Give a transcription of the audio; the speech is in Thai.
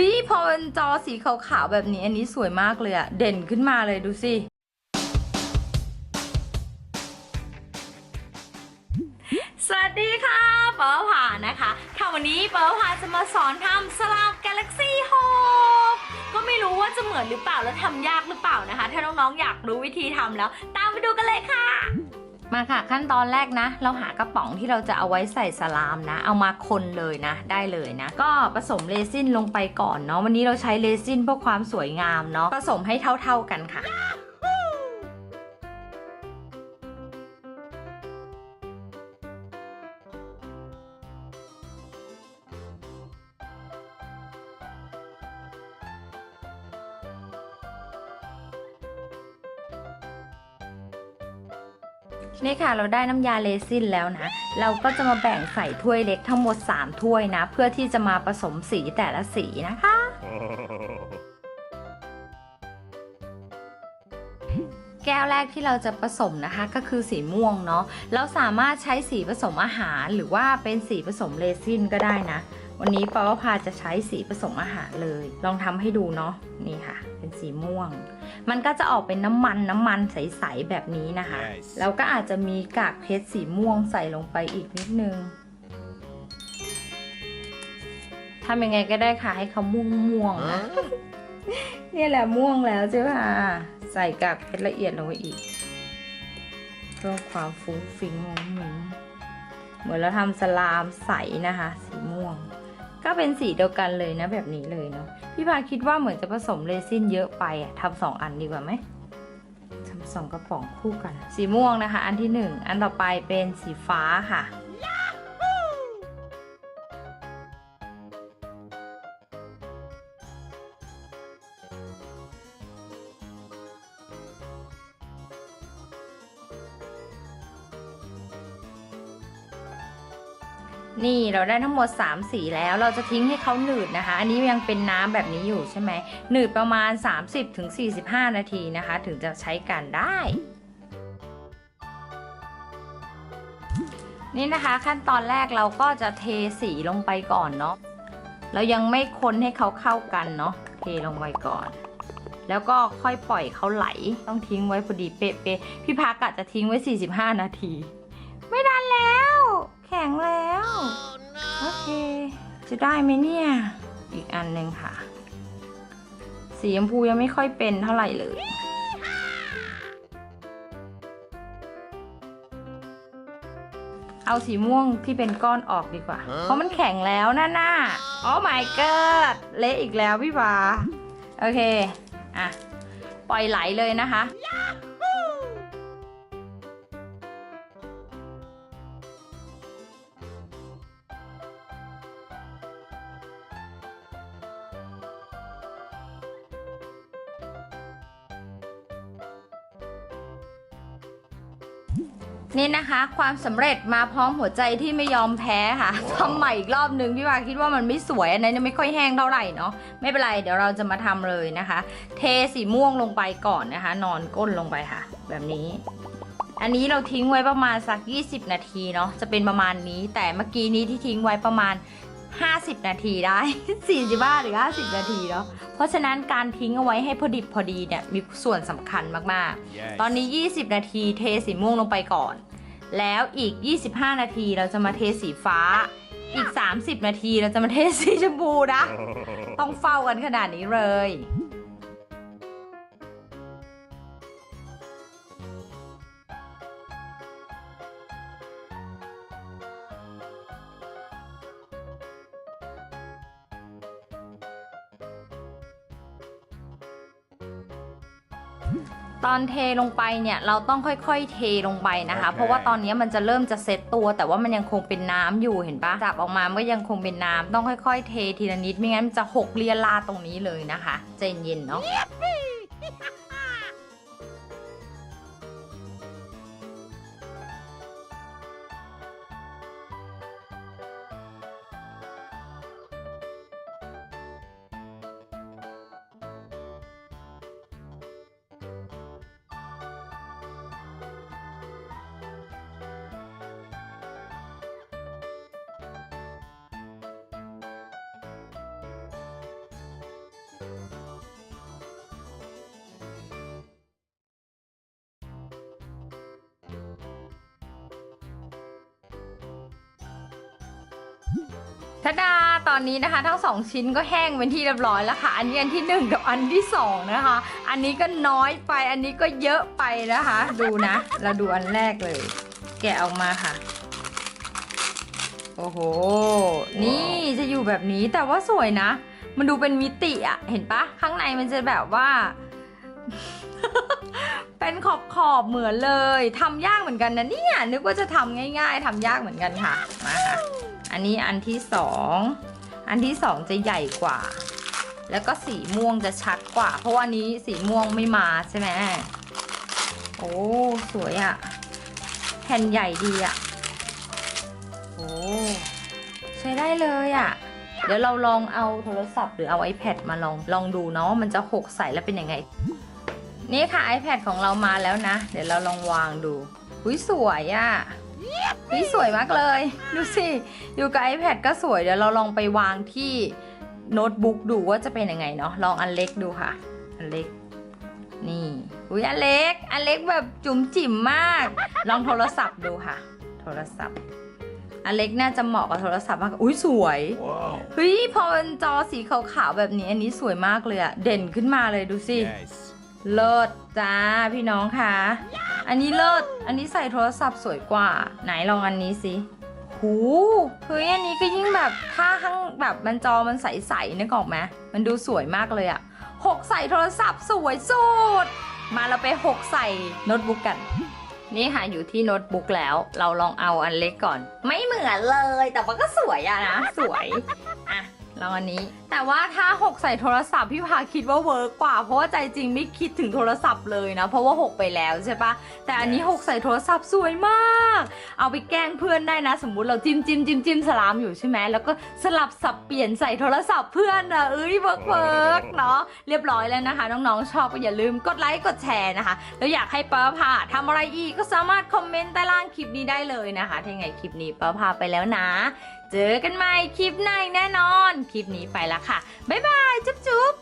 ฮ้ยพอเป็นจอสีขาวๆแบบนี้อันนี้สวยมากเลยอะเด่นขึ้นมาเลยดูสิสวัสดีค่ะเปิลผานะคะค่ะวันนี้เปิลผาจะมาสอนทำสลาม Galaxy 6ก็ไม่รู้ว่าจะเหมือนหรือเปล่าแล้วทำยากหรือเปล่านะคะ ถ้าน้องๆอยากรู้วิธีทำแล้ว ตามไปดูกันเลยค่ะ มาค่ะขั้นตอนแรกนะ เราหากระป๋องที่เราจะเอาไว้ใส่สลามนะ เอามาคนเลยนะ ได้เลยนะ ก็ผสมเรซินลงไปก่อนเนาะวันนี้เราใช้เรซินเพื่อความสวยงามเนาะผสมให้เท่า ๆกันค่ะ นี่ค่ะเราได้น้ำยาเลซินแล้วนะ เราก็จะมาแบ่งใส่ถ้วยเล็กทั้งหมด 3 ถ้วยนะ เพื่อที่จะมาผสมสีแต่ละสีนะคะ แก้วแรกที่เราจะผสมนะคะก็คือสีม่วงเนาะเราสามารถใช้สีผสมอาหารหรือว่าเป็นสีผสมเรซินก็ได้นะ วันนี้ปอพาจะใช้สีผสมอาหารเลย ลองทำให้ดูเนาะนี่ค่ะ เป็นสีม่วง มันก็จะออกเป็นน้ำมันน้ำมันใสๆแบบนี้นะคะ Yes แล้วก็อาจจะมีกากเพชรสีม่วงใส่ลงไปอีกนิดนึงทำยังไงก็ได้ค่ะให้เขาม่วงม่วงๆนะเนี่ยแหละม่วงแล้วใช่ไหมใส่กากเพชรละเอียดลงไปอีกเพิ่มความฟุ้งฟิ้งมุ้งมิ้งเหมือนเราทำสลามใสนะคะ สีม่วง ก็เป็นสีเดียวกันเลยนะแบบนี้เลยเนาะพี่พาคิดว่าเหมือนจะผสมเรซินเยอะไปอะทำสองอันดีกว่าไหมทำสองกระป๋องคู่กัน สีม่วงนะคะ อันที่หนึ่งอันต่อไปเป็นสีฟ้าค่ะ นี่เราได้ทั้งหมด 3 สีแล้วเราจะทิ้งให้เขาหนืดนะคะ อันนี้ยังเป็นน้ำแบบนี้อยู่ใช่ไหมหนืดประมาณ 30-45 นาทีนะคะ ถึงจะใช้การได้นี่นะคะขั้นตอนแรกเราก็จะเทสีลงไปก่อนเนาะเรายังไม่คนให้เขาเข้ากันเนาะเทลงไปก่อน แล้วก็ค่อยปล่อยเขาไหลต้องทิ้งไว้พอดีเป๊ะๆพี่พักอะจะทิ้งไว้ 45 นาที ไม่ดันแล้ว จะได้ไหมเนี่ย อีกอันหนึ่งค่ะ สีชมพูยังไม่ค่อยเป็นเท่าไหร่เลย เอาสีม่วงที่เป็นก้อนออกดีกว่า เพราะมันแข็งแล้วน่าน่าโอ้ my god เละอีกแล้วพี่บาโอเค อะ ปล่อยไหลเลยนะคะ นี่นะคะ ความสำเร็จมาพร้อมหัวใจที่ไม่ยอมแพ้ค่ะทำใหม่อีกรอบนึงพี่วาคิดว่ามันไม่สวยอันนั้นยังไม่ค่อยแห้งเท่าไหร่เนาะไม่เป็นไรเดี๋ยวเราจะมาทำเลยนะคะ เทสีม่วงลงไปก่อนนะคะ นอนก้นลงไปค่ะ แบบนี้ อันนี้เราทิ้งไว้ประมาณสัก 20 นาทีเนาะจะเป็นประมาณนี้ แต่เมื่อกี้นี้ที่ทิ้งไว้ประมาณ 50 นาทีได้ 45 หรือ 50 นาทีเนาะ เพราะฉะนั้นการทิ้งเอาไว้ให้พอดิบพอดีเนี่ยมีส่วนสำคัญมากๆ Yes ตอนนี้ 20 นาทีเทสีม่วงลงไปก่อน แล้วอีก 25 นาทีเราจะมาเทสีฟ้า อีก 30 นาทีเราจะมาเทสีชมพูนะ ต้องเฝ้ากันขนาดนี้เลย ตอนเทลงไปเนี่ยเราต้องค่อยๆ เทลงไปนะคะโอเคเพราะว่าตอนนี้มันจะเริ่มจะเซตตัว แต่ว่ามันยังคงเป็นน้ำอยู่เห็นปะจับออกมามันก็ยังคงเป็นน้ำต้องค่อยๆ เททีละนิดไม่งั้นมันจะหกเลียลาตรงนี้เลยนะคะใจเย็นๆเนาะ ทดาตอนนี้นะคะทั้งสองชิ้นก็แห้งเป็นที่เรียบร้อยแล้วค่ะ อันนี้อันที่หนึ่งกับอันที่สองนะคะ อันนี้ก็น้อยไปอันนี้ก็เยอะไปนะคะ ดูนะ เราดูอันแรกเลย แกะออกมาค่ะ โอ้โห นี่จะอยู่แบบนี้แต่ว่าสวยนะ มันดูเป็นมิติอะเห็นปะข้างในมันจะแบบว่า เป็นขอบขอบเหมือนเลยทำยากเหมือนกันนะเนี่ยนึกว่าจะทำง่าย ๆทำยากเหมือนกันค่ะมาค่ะ อันนี้อันที่สองอันที่สองจะใหญ่กว่า แล้วก็สีม่วงจะชัดกว่า เพราะว่านี้สีม่วงไม่มาใช่ไหมโอ้สวยอะแผ่นใหญ่ดีอะโอ้ใช้ได้เลยอะเดี๋ยวเราลองเอาโทรศัพท์หรือเอา iPad มาลองลองดูเนาะมันจะหกใส่แล้วเป็นยังไง นี่ค่ะ iPad ของเรามาแล้วนะ เดี๋ยวเราลองวางดูหุ้ยสวยอะ่ะ หุยสวยมากเลย ดูสิ อยู่กับ iPad ก็สวย เดี๋ยวเราลองไปวางที่โน้ตบุ๊กดูว่าจะเป็นยังไงเนาะ ลองอันเล็กดูค่ะ อันเล็ก นี่หุยอันเล็ก อันเล็กแบบจุ๋มจิ๋มมาก ลองโทรศัพท์ดูค่ะ โทรศัพท์ อันเล็กน่าจะเหมาะกับโทรศัพท์มาก อุ้ยสวย Wow. เฮ้ยพอเป็นจอสีขาวๆแบบนี้ อันนี้สวยมากเลยอะเด่นขึ้นมาเลยดูสิ Yes. เลิศจ้าพี่น้องค่ะ อันนี้เลิศ อันนี้ใส่โทรศัพท์สวยกว่า ไหนลองอันนี้สิ หูเฮ้ยอันนี้ก็ยิ่งแบบถ้าข้างแบบมันจอมันใสๆนึกออกไหมมันดูสวยมากเลยอะหกใส่โทรศัพท์สวยสุด มาเราไปหกใส่โน้ตบุ๊กกัน นี่ค่ะอยู่ที่โน้ตบุ๊กแล้ว เราลองเอาอันเล็กก่อน ไม่เหมือนเลย แต่ว่าก็สวยอะนะ สวย อะลองอันนี้ แต่ว่าถ้าหกใส่โทรศัพท์พี่พาคิดว่าเวิร์กกว่า เพราะว่าใจจริงไม่คิดถึงโทรศัพท์เลยนะ เพราะว่าหกไปแล้วใช่ปะแต่อันนี้หกใส่โทรศัพท์สวยมาก เอาไปแกล้งเพื่อนได้นะ สมมุติเราจิ้มจิ้มจิ้มจิ้มสลามอยู่ใช่ไหมแล้วก็สลับสับเปลี่ยนใส่โทรศัพท์เพื่อนอะเอ้ยเวิร์กเวิร์กเนาะเรียบร้อยแล้วนะคะ น้องๆชอบก็อย่าลืมกดไลค์กดแชร์นะคะแล้วอยากให้ป้าพาทำอะไรอีกก็สามารถคอมเมนต์ใต้ล่างคลิปนี้ได้เลยนะคะถ้ายังไงคลิปนี้ป้าพาไปแล้วนะ เจอกันใหม่คลิปในแน่นอน คลิปนี้ไปแล้วค่ะ บ๊ายบาย จุ๊บจุ๊บ